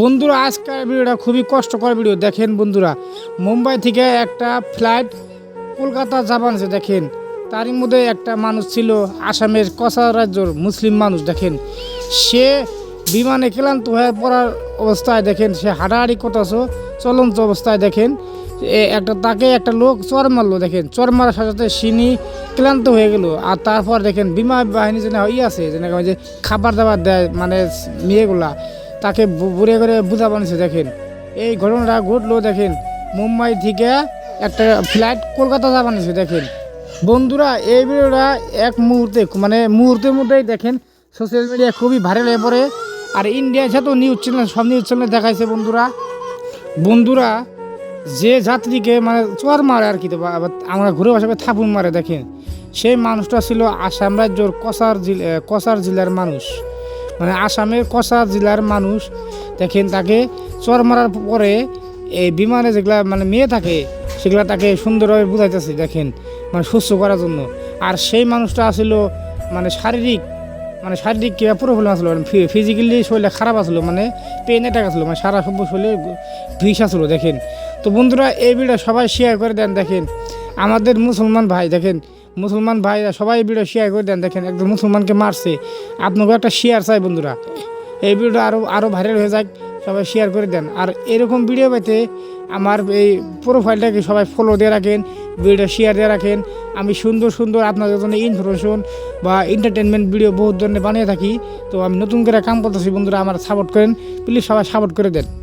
বন্ধুরা, আজকের ভিডিওটা খুবই কষ্টকর ভিডিও। দেখেন বন্ধুরা, মুম্বাই থেকে একটা ফ্লাইট কলকাতা যাবানছে দেখেন। তারই মধ্যে একটা মানুষ ছিল আসামের কসা রাজ্যর মুসলিম মানুষ, দেখেন। সে বিমানে ক্লান্ত হয়ে পড়ার অবস্থায়, দেখেন, সে হাঁটাহাঁটি করতেছ, চলন্ত অবস্থায়, দেখেন। একটা তাকে একটা লোক চর মারলো, দেখেন। চর মারার সাথে সাথে সিনি ক্লান্ত হয়ে গেল। আর তারপর, দেখেন বিমা বাহিনী যেন ই আছে, যেন যে খাবার দাবার দেয় মানে মেয়েগুলা তাকে বুড়ে করে বুঝা বানিয়েছে, দেখেন। এই ঘটনাটা ঘটলো, দেখেন, মুম্বাই থেকে একটা ফ্লাইট কলকাতা যা বানিয়েছে, দেখেন। বন্ধুরা, এই ভিডিওটা এক মুহূর্তে মানে মুহূর্তের মধ্যেই দেখেন সোশ্যাল মিডিয়া খুবই ভাইরাল হয়ে পড়ে। আর ইন্ডিয়া যত নিউজ চ্যানেল সব নিউজ চ্যানেল দেখাইছে বন্ধুরা। বন্ধুরা, যে যাত্রীকে মানে চোয়ার মারে আর কি আমরা ঘুরে বসাবে থাপুন মারে, দেখেন। সেই মানুষটা ছিল আসাম রাজ্যর কসার জিলা কসার জেলার মানুষ। মানে আসামের কসার জেলার মানুষ দেখেন তাকে চর মারার পরে এই বিমানে যেগুলা মানে মেয়ে থাকে, সেগুলা তাকে সুন্দরভাবে বুঝাইতেছে, দেখেন মানে সুস্থ করার জন্য। আর সেই মানুষটা আসলে মানে শারীরিক মানে শারীরিক কিবা প্রবলেম আসলো ফিজিক্যালি শরীরে খারাপ আসলো মানে পেন অ্যাটাক আসলো মানে সারা সব শরীরে ভিস আসলো দেখেন। তো বন্ধুরা, এই ভিডিও সবাই শেয়ার করে দেন, দেখেন। আমাদের মুসলমান ভাই, দেখেন, মুসলমান ভাইরা সবাই ভিডিও শেয়ার করে দেন, দেখেন, একজন মুসলমানকে মারছে। আপনাকে একটা শেয়ার চাই বন্ধুরা। এই ভিডিওটা আরও আরও ভাইরাল হয়ে যাক, সবাই শেয়ার করে দেন। আর এরকম ভিডিও পেতে আমার এই প্রোফাইলটাকে সবাই ফলো দিয়ে রাখেন ভিডিও শেয়ার দিয়ে রাখেন। আমি সুন্দর সুন্দর আপনাদের জন্য ইনফরমেশন বা এন্টারটেনমেন্ট ভিডিও বহুত ধরনের বানিয়ে থাকি। তো আমি নতুন করে কাম করতেছি বন্ধুরা, আমার সাপোর্ট করেন। প্লিজ সবাই সাপোর্ট করে দেন।